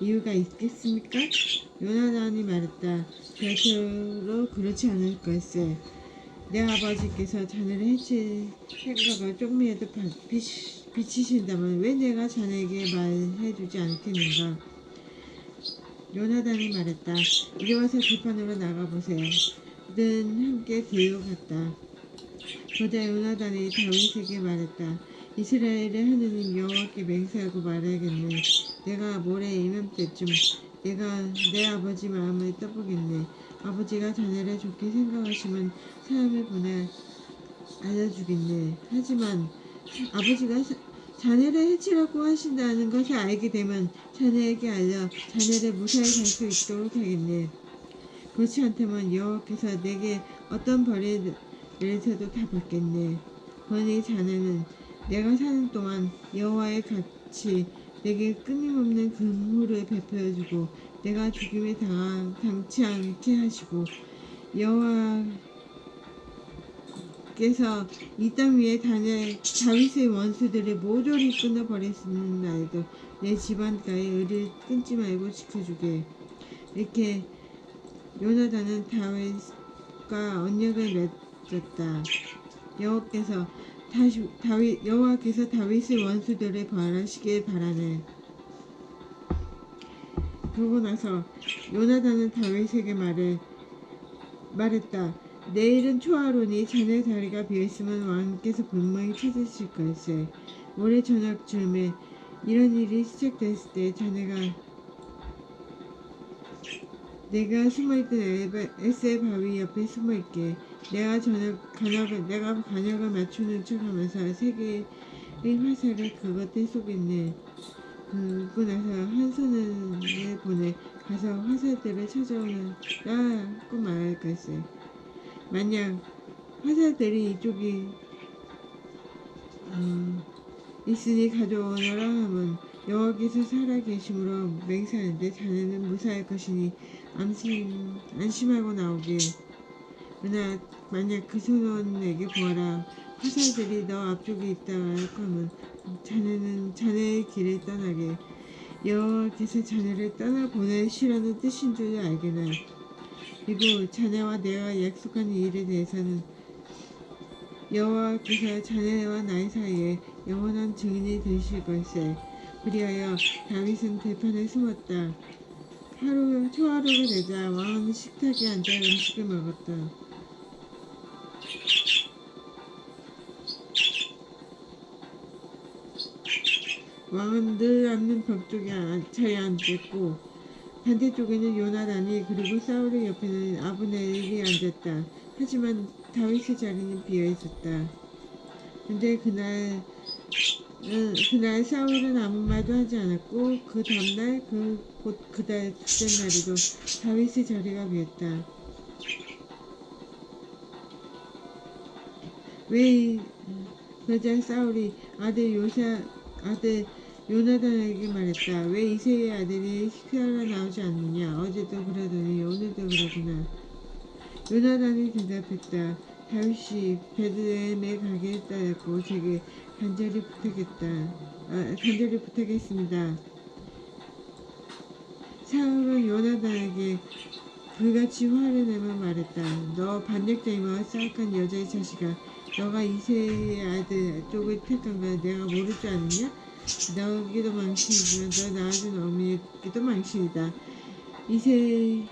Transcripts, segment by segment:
이유가 있겠습니까? 요나단이 말했다. 절대로 그렇지 않을 걸세. 내 아버지께서 자네를 해칠 생각을 조금이라도 비치신다면 왜 내가 자네에게 말해주지 않겠는가? 요나단이 말했다. 이리 와서 들판으로 나가보세요. 그들은 함께 데려갔다. 보자 요나단이 다윗에게 말했다. 이스라엘의 하느님 여호와께 맹세하고 말해야겠네. 내가 모레 이맘때쯤 내가 내 아버지 마음을 떠보겠네. 아버지가 자네를 좋게 생각하시면 사람을 보내 알려주겠네. 하지만 아버지가 사- 자네를 해치라고 하신다는 것을 알게 되면 자네에게 알려 자네를 무사히 갈 수 있도록 하겠네. 그렇지 않다면 여호와께서 내게 어떤 벌을 내리셔도 다 받겠네. 그러니 자네는 내가 사는 동안 여호와의 같이 내게 끊임없는 근무를 베풀어주고 내가 죽임에 당한, 당치 않게 하시고 여호와께서 이 땅 위에 다니 다윗의 원수들을 모조리 끊어버렸는 날도 내 집안가에 의를 끊지 말고 지켜주게 이렇게 요나단은 다윗과 언약을 맺었다. 여호와께서 다시 다윗 여호와께서 다윗의 원수들을 벌하시길 바라네. 그러고 나서 요나단은 다윗에게 말해 말했다. 내일은 초하루니 자네 자리가 비어있으면 왕께서 분명히 찾으실 걸세. 모레 저녁쯤에 이런 일이 시작됐을 때 자네가 내가 숨어있던 에스의 바위 옆에 숨어있게 내가 저녁 간역을 내가 간역을 맞추는 척하면서 세 개의 화살을 그것에 쏘겠네. 그러고 나서 한 손을 보내 가서 화살들을 찾아오라고 말할 것을. 만약 화살들이 이쪽이 어, 있으니 가져오너라 하면 여호와께서 살아계심으로 맹세하는데 자네는 무사할 것이니 안심, 안심하고 나오길. 그러나 만약 그 소년에게 보아라. 화살들이 너 앞쪽에 있다 하면 자네는 자네의 길을 떠나게. 여호와께서 자네를 떠나 보내시라는 뜻인 줄 알게나. 그리고 자네와 내가 약속한 이 일에 대해서는 여호와께서 자네와 나의 사이에 영원한 증인이 되실 것에 그리하여 다윗은 들판에 숨었다. 하루 초하루가 되자 왕은 식탁에 앉아 음식을 먹었다. 왕은 늘 앉는 벽 쪽에 자리에 앉았고 반대쪽에는 요나단이 그리고 사울의 옆에는 아브넬이 앉았다. 하지만 다윗의 자리는 비어 있었다. 근데 그날 응, 그날 사울은 아무 말도 하지 않았고 그 다음날 그 곧 그달 둘째 날에도 다윗의 자리가 비었다. 왜 그러자 사울이 아들 요사 아들 요나단에게 말했다. 왜 이세의 아들이 식사하러 나오지 않느냐? 어제도 그러더니 오늘도 그러구나. 요나단이 대답했다. 다윗이 베들레헴에 가게 했다고 제게 간절히 부탁했다. 아, 간절히 부탁했습니다. 사울은 요나단에게 불같이 화를 내며 말했다. 너 반역자이며 싸악한 여자의 자식아. 너가 이세의 아들 쪽을 택한 걸 내가 모를 줄 아느냐? 너기도 망신이지만 너 낳아준 어미에게도 망신이다. 이세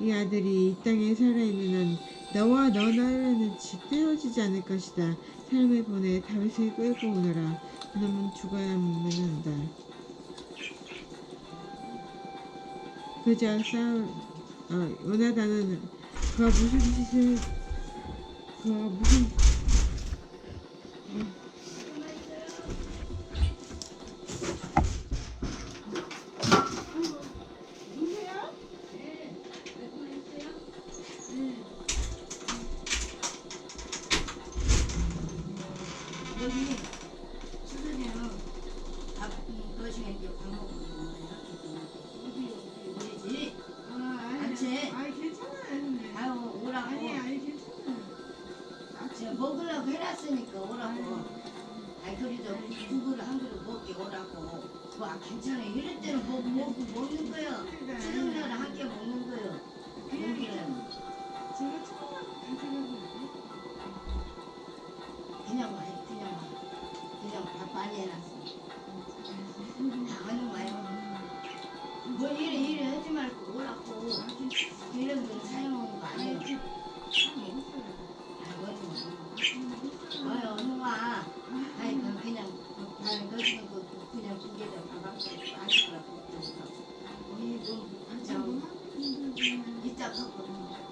이 아들이 이 땅에 살아있는 한 너와 너 나라는 집 떼어지지 않을 것이다. 사람을 보내 다윗을 끌고 오너라. 그놈은 죽어야 만 한다. 그자 싸울 어, 요나단은 그가 무슨 짓을 그가 무슨 너무 당근 한그릇 먹게 오라고. 뭐, 아, 와 괜찮아 이럴 때는 뭐 먹고 먹는 거야 지금 날 함께 먹는 거야 여기는. 제가 처음하고 다 생각했는데. 그냥 와 그냥 와. 그냥 밥 많이 해놨어. 아니 말고 뭘 이래 이래 하지 말고 오라고. Thank you.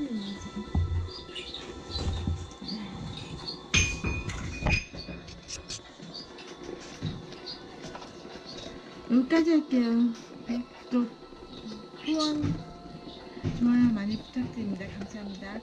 여기까지 할게요. 또 후원 좋아요 많이 부탁드립니다. 감사합니다